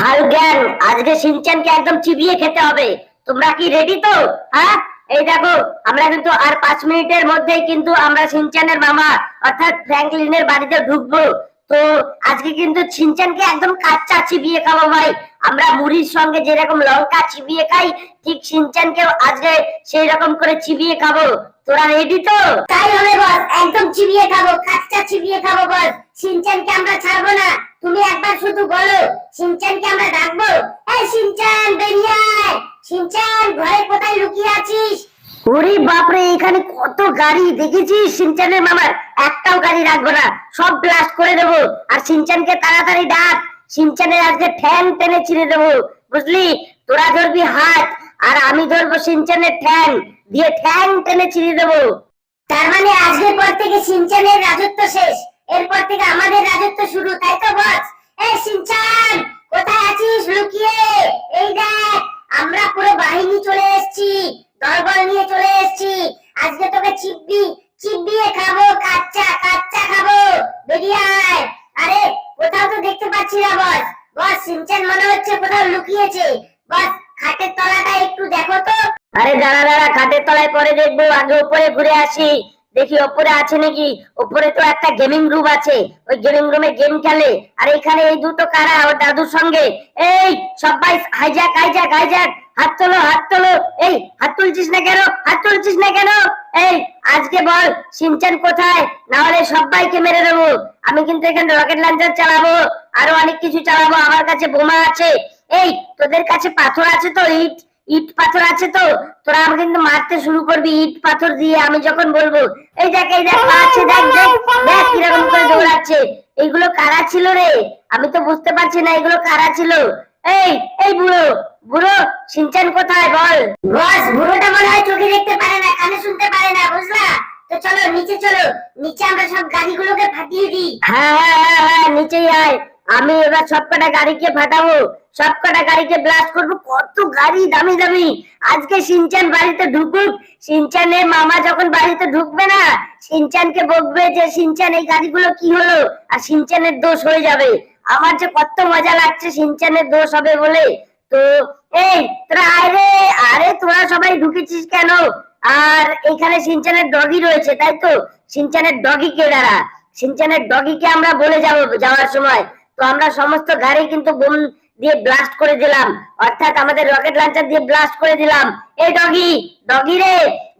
হাল জ্ঞান। আজকে সিনচানকে একদম চিবিয়ে খেতে হবে। তোমরা কি রেডি তো? হ্যাঁ? এই দেখো, আমরা কিন্তু আর পাঁচ মিনিটের মধ্যেই কিন্তু আমরা সিনচানের মামা, অর্থাৎ ফ্র্যাঙ্কলিনের বাড়িতে ঢুকবো। তো আজকে কিন্তু একদম চিবিয়ে খাব ভাই। আমরা মুড়ির সঙ্গে যেরকম লঙ্কা চিবিয়ে খাই, ঠিক সিনচানকেও আজকে সেই রকম করে চিবিয়ে খাব। তোরা রেডি তো? তাই হবে বস, একদম চিবিয়ে খাব, কাচ্চা চিবিয়ে খাব বস। সিনচানকে আমরা ছাড়বো না। তুমি একবার শুধু বলো সিনচানকে আমরা ডাকবো? এই সিনচান বেরিয়ে আয়! সিনচান ঘরে কোথায় লুকিয়ে আছিস? ওরে বাপরে এখানে কত গাড়ি দেখেছিস সিনচানের মামার? একটাও গাড়ি রাখব না সব ব্লাস্ট করে দেবো। আর সিনচানকে তাড়াতাড়ি ডাক সিনচানের আজকে ঠ্যাং টেনে ছিঁড়ে দেবো। বুঝলি? তোরা ধরবি হাত আর আমি ধরবো সিনচানের ঠ্যাং দিয়ে ঠ্যাং টেনে ছিঁড়ে দেবো। তার মানে আজকের পর থেকে সিনচানের রাজত্ব শেষ। এরপর থেকে আমাদের রাজত্ব শুরু, তাই তো বস? এই সিনচান, কোথায় আছিস লুকিয়ে? এই দেখ, আমরা পুরো বাহিনী চলে এসেছি, দলবল নিয়ে চলে এসেছি। আজকে তোকে চিব্বি চিব্বিয়ে খাব, কাচ্চা কাচ্চা খাব। বেরিয়ে আয়। আরে, কোথাও তো দেখতে পাচ্ছি না, বস। বস, সিনচান মনে হচ্ছে কোথাও লুকিয়েছে। বস, খাটের তলাটা একটু দেখো তো। আরে দাঁড়া দাঁড়া, খাটের তলায় পরে দেখব, আগে উপরে ঘুরে আসি। দেখি ওপরে আছে নাকি? ওপরে তো একটা গেমিং রুম আছে। ওই গেমিং রুমে গেম খেলে। আর এখানে এই দুটো কারা? ওর দাদুর সঙ্গে। এই, সবাই হাইজাক হাইজাক হাইজাক হাত তোলো হাত তোলো। এই, হাত তুলছিস না কেন? হাত তুলছিস না কেন? এই, আজকে বল, সিনচান কোথায়? না হলে সবাইকে মেরে দেবো। আমি কিন্তু এখানে রকেট লঞ্চার চালাবো। আরও অনেক কিছু চালাবো। আমার কাছে বোমা আছে। এই, তোদের কাছে পাথর আছে তো, ইট? ইট পাথর আছে তো? তোরা আমাকে কিন্তু মারতে শুরু করবি, ইট পাথর দিয়ে আমি যখন বলব, এই দেখ এই দেখ আছে, দেখ দেখ দেখ, কীরকম করে দৌড়াচ্ছে। এইগুলো কারা ছিল রে? আমি তো বুঝতে পারছি না এগুলো কারা ছিল? এই এই বুড়ো বুড়ো, সিনচান কোথায় বল? বস, বুড়োটা মনে হয় চোখে দেখতে পারে না, কানে শুনতে পারে না, বুঝলা? তো চলো, নিচে চলো, নিচে আমরা সব গাড়িগুলোকে ফাটিয়ে দিই। হ্যাঁ হ্যাঁ হ্যাঁ হ্যাঁ নিচেই আয়। আমি এবার সবকটা গাড়িকে ফাটাবো, সবকটা গাড়িকে ব্লাস্ট করব। কত গাড়ি দামি দামি। আজকে সিনচান বাড়িতে ঢুকুক। সিনচানের মামা যখন বাড়িতে ঢুকবে না, সিনচানকে বকবে যে, সিনচান, এই গাড়িগুলো কি হলো? আর সিনচানের দোষ হয়ে যাবে। আমার যে কত মজা লাগছে, সিনচানের দোষ হবে বলে। তো, এই, তোরা আয় রে। আরে, তোরা সবাই ঢুকেছিস কেন? আর এখানে সিনচানের ডগি রয়েছে, তাই তো? সিনচানের ডগি কে দাঁড়া। সিনচানের ডগিকে আমরা বলে যাব যাওয়ার সময়। তো আমরা সমস্ত গাড়ি কিন্তু বোম দিয়ে ব্লাস্ট করে দিলাম। অর্থাৎ আমাদের রকেট লঞ্চার দিয়ে ব্লাস্ট করে দিলাম। এই ডগি ডগি রে,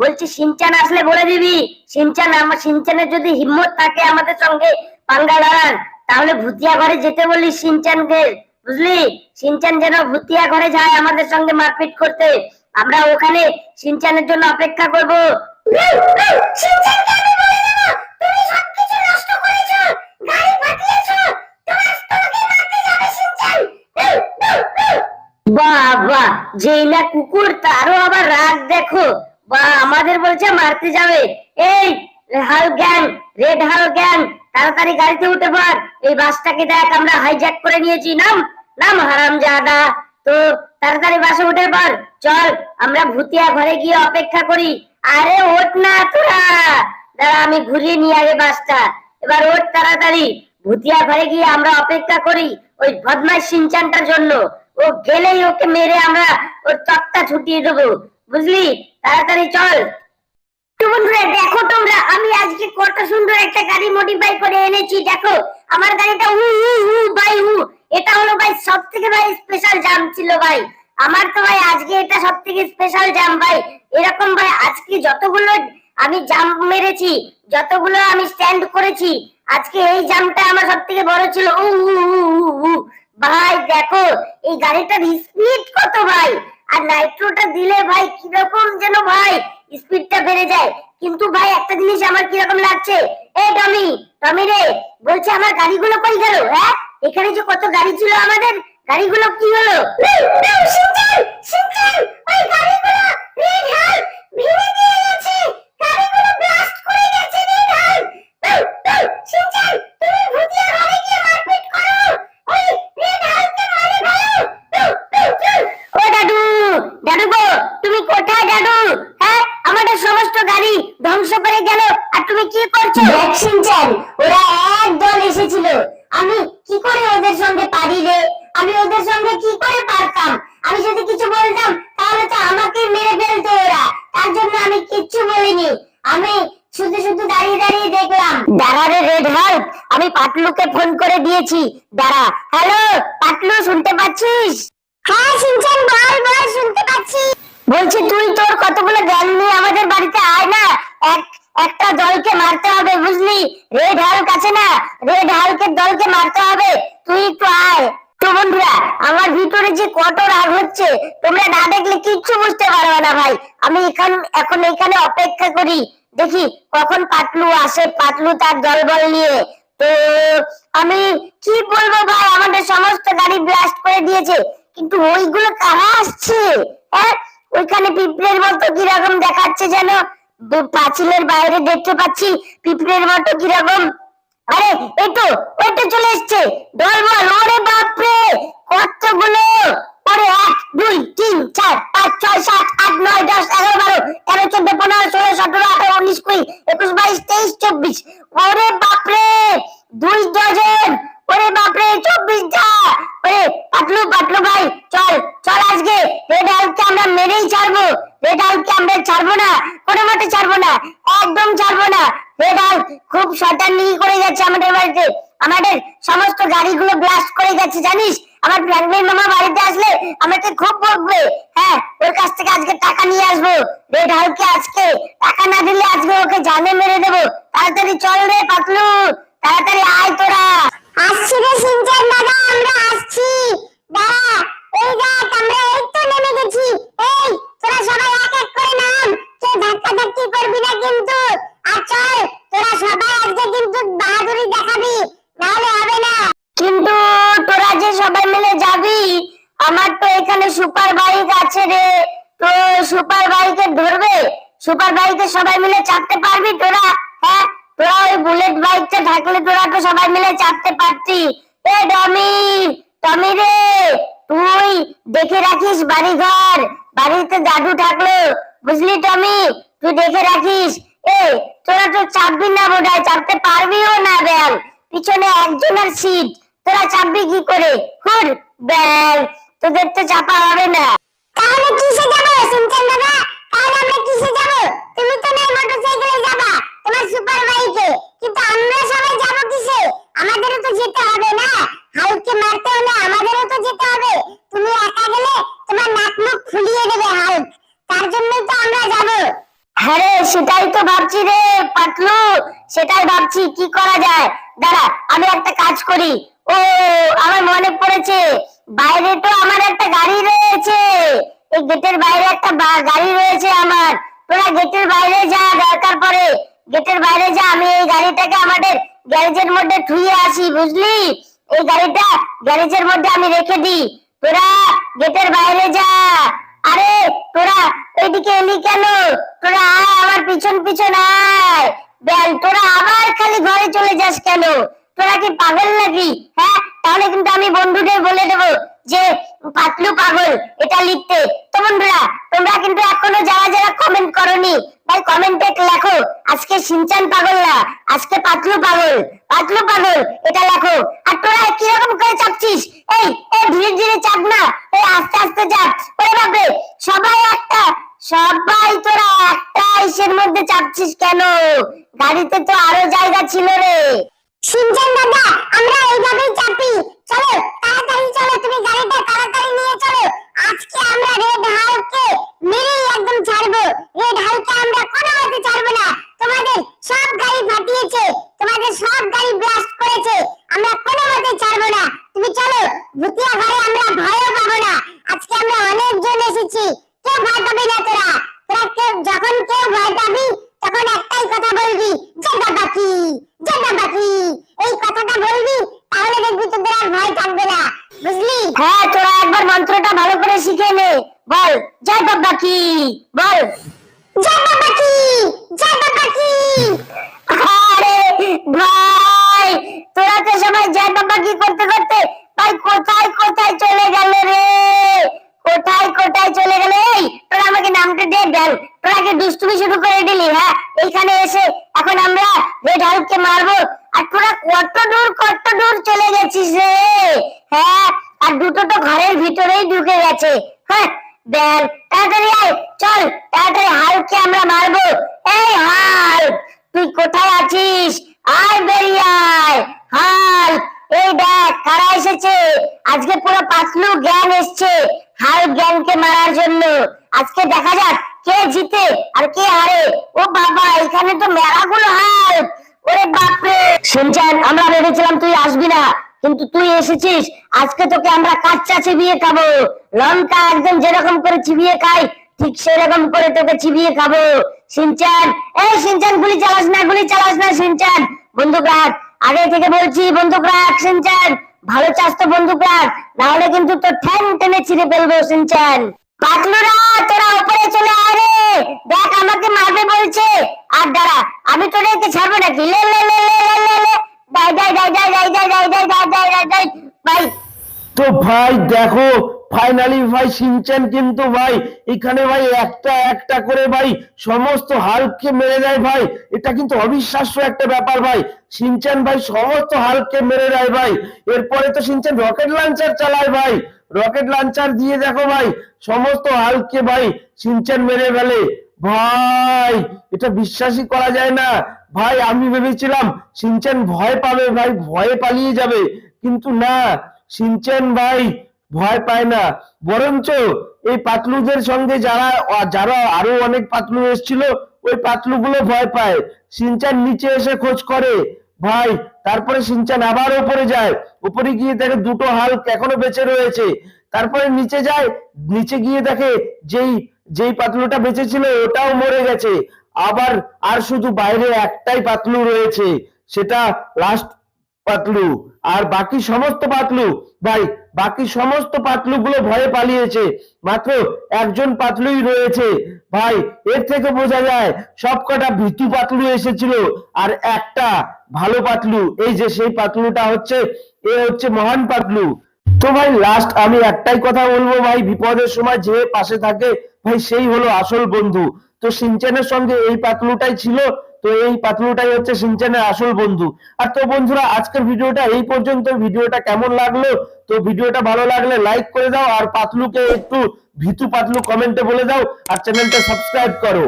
বলছি সিনচান আসলে বলে দিবি। সিনচান আমার সিনচানের যদি হিম্মত থাকে আমাদের সঙ্গে পাঙ্গা লড়ার, তাহলে ভুতিয়া ঘরে যেতে বলি সিনচানকে। বুঝলি? সিনচান যেন ভুতিয়া ঘরে যায় আমাদের সঙ্গে মারপিট করতে। আমরা ওখানে সিনচানের জন্য অপেক্ষা করব। সিনচানকে আমি বলে দেবো তুমি সবকিছু নষ্ট করেছ গাড়ি ফাটিয়েছো তোমার তোমাকে মারতে যাবে সিনচান বাহ বাহ যেই না কুকুর, তারও আবার রাগ দেখো। বা, আমাদের বলছে মারতে যাবে। এই, হাল গ্যাং রেড হাল গ্যাং তাড়াতাড়ি গাড়িতে উঠে পড়। এই বাসটাকে দেখ, আমরা হাইজ্যাক করে নিয়েছি। নাম নাম হারাম জাদা তো, তাড়াতাড়ি বাসে উঠে পড়। চল, আমরা ভুতিয়া ঘরে গিয়ে অপেক্ষা করি। আরে, ওঠ না তোরা। দাঁড়া, আমি ঘুরিয়ে নিয়ে আগে বাসটা। এবার ওঠ তাড়াতাড়ি। ভুতিয়া ঘরে গিয়ে আমরা অপেক্ষা করি ওই বদমাইশ সিনচানটার জন্য। ও গেলেই ওকে মেরে আমরা ওর তক্তা ছুটিয়ে দেবো। বুঝলি? তাড়াতাড়ি চল। তো বন্ধুরা, দেখো তোমরা, আমি আজকে কত সুন্দর একটা গাড়ি মডিফাই করে এনেছি। দেখো, আমার গাড়িটা হু হু হু ভাই হু। এটা হলো ভাই সব থেকে ভাই স্পেশাল জাম ছিল ভাই। আমার তো ভাই আজকে এটা সব থেকে স্পেশাল জাম ভাই। এরকম ভাই আজকে যতগুলো আমি জাম মেরেছি, যতগুলো আমি স্ট্যান্ড করেছি, আজকে এই জামটা আমার সব থেকে বড় ছিল। উ উ উ উ। ভাই, দেখো, এই গাড়িটার স্পিড কত ভাই? আর নাইট্রোটা দিলে ভাই কীরকম যেন ভাই স্পিডটা বেড়ে যায়। কিন্তু ভাই, একটা জিনিস আমার কীরকম লাগছে। এ, টমি টমি রে, বলছে আমার গাড়িগুলো কই গেল হ্যাঁ? এখানে যে কত গাড়ি ছিল আমাদের, গাড়িগুলো কি হলো? ওই গাড়িগুলো রেড হাল্ক ভেঙে দিয়ে গেছে গাড়িগুলো ব্লাস্ট করে গেছে রেড হাল্ক সিনচান তুমি ভূতিয়া ঘরে গিয়ে মারপিট করো ওই রেড হাল্ককে মারে ফেলো ও দাদু দাদু গো তুমি কোথায় দাদু হ্যাঁ আমাদের সমস্ত গাড়ি ধ্বংস করে গেল আর তুমি কি করছ ওরা এক এসেছিল। আমি কি করে ওদের সঙ্গে পারি রে? আমি ওদের সঙ্গে কি করে পারতাম? আমি যদি কিছু বলতাম, তাহলে তো আমাকে মেরে ফেলতো ওরা। তার জন্য আমি কিচ্ছু বলিনি। আমি শুধু শুধু দাঁড়িয়ে দাঁড়িয়ে দেখলাম। দাঁড়া রে রেড হাল্ক আমি পাতলুকে ফোন করে দিয়েছি। দাঁড়া। হ্যালো পাতলু শুনতে পাচ্ছিস? হ্যাঁ সিনচান বল বল শুনতে পাচ্ছি। বলছি, তুই তোর কতগুলো গ্যাং নিয়ে আমাদের বাড়িতে আয় না? এক একটা দলকে মারতে হবে, বুঝলি? রেড হাল্ক আছে না? রেড হাল্কের দলকে মারতে হবে। তুই একটু আয়। তো বন্ধুরা, আমার ভিতরে যে কত রাগ হচ্ছে, তোমরা না দেখলে কিচ্ছু বুঝতে পারবে না ভাই। আমি এখান, এখন এখানে অপেক্ষা করি। দেখি কখন পাতলু আসে, পাতলু তার দলবল নিয়ে। তো আমি কি বলব ভাই, আমাদের সমস্ত গাড়ি ব্লাস্ট করে দিয়েছে। কিন্তু ওইগুলো কারা আসছে? হ্যাঁ? ওইখানে পিঁপড়ের মতো কীরকম দেখাচ্ছে যেন? পাঁচিলের বাইরে দেখতে পাচ্ছি পিঁপড়ের মতো কীরকম। আরে, এই তো চলে এসছে। ডলবল ওরে বাপরে! কতগুলো? ওরে এক, দুই, তিন, চার, পাঁচ, ছয়, সাত, আট, নয়, দশ, এগারো, বারো, তেরো, চোদ্দ, পনেরো, ষোলো, সতেরো, আঠারো, উনিশ, কুড়ি, একুশ, বাইশ, তেইশ, চব্বিশ। ওরে বাপরে! দুই ডজন। ওরে বাপরে চব্বিশটা ওরে পাতলু পাতলু ভাই, চল চল আজকে। রেড হাল্ককে আমরা মেরেই ছাড়বো। রেড হাল্ককে আমরা ছাড়বো না, কোনো মতে ছাড়বো না, একদম ছাড়বো না। রেড হাল্ক খুব শয়তানি করে যাচ্ছে আমাদের বাড়িতে। আমাদের সমস্ত গাড়িগুলো ব্লাস্ট করে যাচ্ছে, জানিস? আমার ফ্র্যাঙ্কলিন মামা বাড়িতে আসলে আমাকে খুব বকবে। হ্যাঁ ওর কাছ থেকে আজকে টাকা নিয়ে আসব। রেড হাল্ককে আজকে টাকা না দিলে আজকে ওকে জানে মেরে দেবো। তাড়াতাড়ি চল রে পাতলু, তাড়াতাড়ি আয় তোরা। আসছি রে সিনচান দাদা আমরা আসছি। দাঁড়া, এই দেখ, আমরা এই তো নেমে গেছি। এই, তোরা সবাই এক এক করে নাম। কেউ ধাক্কা ধাক্কি করবি না কিন্তু। আর চল, তোরা সবাই আজকে কিন্তু বাহাদুরি দেখাবি, নাহলে হবে না। কিন্তু তোরা যে সবাই মিলে যাবি, আমার তো এখানে সুপার বাইক আছে রে। তো সুপার বাইকে ধরবে? সুপার বাইকে সবাই মিলে চাপতে পারবি তোরা হ্যাঁ তোরা ওই বুলেট বাইকটা থাকলে তোরা তো সবাই মিলে চাপতে পারতি। এ ডমি টমি রে, তুই দেখে রাখিস বাড়ি ঘর বাড়িতে দাদু থাকল, বুঝলি টমি তুই দেখে রাখিস। এ, তোরা তো চাপবি না বোধ চাপতে পারবিও না ব্যাল। পিছনে একজনের সিট, তোরা চাপবি কি করে? হুর, ব্যাল, তোদের তো চাপা হবে না তাহলে কিসে যাব সিনচান দাদা তাহলে আমরা কিসে যাব তুমি তো নেই মোটরসাইকেলে যাবা তোমার সুপার বাইকে কিন্তু আমরা সবাই যাব কিসে আমাদেরও তো যেতে হবে না হালকে মারতে হলে আমাদেরও তো যেতে হবে তুমি একা গেলে তোমার নাক মুখ ফুলিয়ে দেবে হালক তার জন্যই তো আমরা যাব হ্যাঁ রে সেটাই তো ভাবছি রে পাতলু সেটাই ভাবছি কি করা যায়? দাঁড়া, আমি একটা কাজ করি। ও, আমার মনে পড়েছে, বাইরে তো আমার একটা গাড়ি রয়েছে। এই গেটের বাইরে একটা গাড়ি রয়েছে আমার। তোরা গেটের বাইরে যা, দরকার পড়ে। গেটের বাইরে যা, আমি এই গাড়িটাকে আমাদের গ্যারেজের মধ্যে থুয়ে আসি, বুঝলি? এই গাড়িটা গ্যারেজের মধ্যে আমি রেখে দিই। তোরা গেটের বাইরে যা। আরে, তোরা এদিকে এলি কেন? তোরা আয়, আমার পিছন পিছন আয়। বেল তোরা আবার খালি ঘরে চলে যাস কেন? তোরা কি পাগল নাকি? হ্যাঁ? তাহলে কিন্তু আমি বন্ধুদের বলে দেবো যে, পাতলু পাগল, এটা লিখতে। তো বন্ধুরা, তোমরা কিন্তু এখনও যারা যারা কমেন্ট করনি তাই কমেন্টে লেখো, আজকে সিনচান পাগল না, আজকে পাতলু পাগল। পাতলু পাগল, এটা লেখো। আর তোরা কীরকম করে চাপছিস? এই এই ধীরে ধীরে চাপ না, এই আস্তে আস্তে চাপ। ওরে বাপরে, সবাই একটা সবাই তোরা একটা ইসের মধ্যে চাপছিস কেন? গাড়িতে তো আরও জায়গা ছিল রে। সিনচান দাদা, আমরা এইভাবেই চাপি। চলো, তাড়াতাড়ি চলো, তুমি গাড়িটা তাড়াতাড়ি নিয়ে চলো। আজকে আমরা রেড হালকে মেরেই একদম ছাড়বো। রেড হালকে আমরা কোনো মতে ছাড়বো না। তোমাদের সব গাড়ি ফাটিয়েছে। তোমাদের সব গাড়ি ব্লাস্ট করেছে আমরা কোনো মতে ছাড়বো না তুমি চলো ভুতিয়া ঘরে আমরা ভয়ও পাবো না আজকে আমরা অনেকজন এসেছি কেউ ভয় পাবি না তোরা তোরা কেউ যখন কেউ ভয় পাবি তখন একটাই কথা বলবি জেদা বাকি জেদা বাকি এই কথাটা বলবি তাহলে দেখবি তোদের আর ভয় থাকবে না বুঝলি হ্যাঁ তোরা একবার মন্ত্রটা ভালো করে শিখে নে বল জয় বাবা কি? বল। জেদা বাকি জেদা বাকি আরে ভাই তোরা তো সবাই জয় বাবা কি করতে করতে ভাই কোথায় কোথায় চলে গেল রে? কোথায় কোথায় চলে গেল? এই তোরা আমাকে নামটা দিয়ে দেন। তোরা কি দুষ্টুমি শুরু করে দিলি হ্যাঁ? এইখানে এসে এখন আমরা রেড হাল্ককে মারবো। আর তোরা কত দূর কত দূর চলে গেছিস রে? হ্যাঁ? আর দুটো তো ঘরের ভিতরেই ঢুকে গেছে। হ্যাঁ চল, তাড়াতাড়ি হালকে আমরা মারবো। এই হাল, তুই কোথায় আছিস? আয় এসেছে? আজকে পুরো পাতলু জ্ঞান এসছে, হাল জ্ঞানকে মারার জন্য। আজকে দেখা যাক কে জিতে আর কে হারে। ও বাবা, এখানে তো মেলাগুলো হাল। ওরে বাপরে। সিনচান আমরা ভেবেছিলাম তুই আসবি না। কিন্তু তুই এসেছিস, আজকে তোকে আমরা কাচ্চা চিবিয়ে খাব? লঙ্কা একদম যেরকম করে চিবিয়ে খাই, ঠিক সেরকম করে তোকে চিবিয়ে খাব। সিনচান, এই সিনচান, গুলি চালাস না, গুলি চালাস না, সিনচান। বন্দুক রাখ আগে থেকে বলছি বন্দুক রাখ সিনচান। ভালো চাস তো বন্দুক রাখ নাহলে কিন্তু তোর ঠ্যাং টেনে ছিঁড়ে ফেলব, সিনচান। পাতলুরা তোরা উপরে চলে আয় দেখ আমাকে মারবে বলছে। আর দাঁড়া, আমি তোদেরকে ছাড়বো নাকি? লে লে লে লে লে লে। তো ভাই দেখো ফাইনালি ভাই সিনচান কিন্তু ভাই এখানে ভাই একটা একটা করে ভাই সমস্ত হালকে মেরে দেয় ভাই এটা কিন্তু অবিশ্বাস্য একটা ব্যাপার ভাই সিনচান ভাই সমস্ত হালকে মেরে দেয় ভাই এরপরে তো সিনচান রকেট লঞ্চার চালায় ভাই রকেট লঞ্চার দিয়ে দেখো ভাই সমস্ত হালকে ভাই সিনচান মেরে ফেলে ভাই এটা বিশ্বাসই করা যায় না ভাই, আমি ভেবেছিলাম সিনচেন ভয় পাবে ভাই, ভয়ে পালিয়ে যাবে। কিন্তু না সিনচেন ভাই ভয় পায় না। বরঞ্চ এই পাতলুদের সঙ্গে যারা যারা আরও অনেক পাতলু এসেছিল, ওই পাতলুগুলো ভয় পায়। সিনচান নিচে এসে খোঁজ করে। ভাই, তারপরে সিনচান আবার উপরে যায়। উপরে গিয়ে দেখে দুটো হাল্ক এখনও বেঁচে রয়েছে। তারপরে নিচে যায়, নিচে গিয়ে দেখে যেই যেই পাতলুটা বেঁচে ছিল ওটাও মরে গেছে। আবার আর শুধু বাইরে একটাই পাতলু রয়েছে, সেটা লাস্ট পাতলু। আর বাকি সমস্ত পাতলু, ভাই, বাকি সমস্ত পাতলু গুলো ভয়ে পালিয়েছে, মাত্র একজন পাতলুই রয়েছে। ভাই, এর থেকে বোঝা যায়, সবকটা ভীতু পাতলু এসেছিল, আর একটা ভালো পাতলু, এই যে সেই পাতলুটা হচ্ছে, এ হচ্ছে মহান পাতলু। তো ভাই লাস্ট আমি একটাই কথা বলব, ভাই, বিপদের সময় যে পাশে থাকে, ভাই, সেই হলো আসল বন্ধু। তো সিনচেনের সঙ্গে এই পাতলুটাই ছিল, তো এই পাতলুটাই হচ্ছে সিনচেনের আসল বন্ধু। আর তো বন্ধুরা, আজকের ভিডিওটা এই পর্যন্ত ভিডিওটা কেমন লাগল? তো ভিডিওটা ভালো লাগলে লাইক করে দাও, আর পাতলুকে একটু ভিতু পাতলু কমেন্টে বলে দাও, আর চ্যানেলটা সাবস্ক্রাইব করো।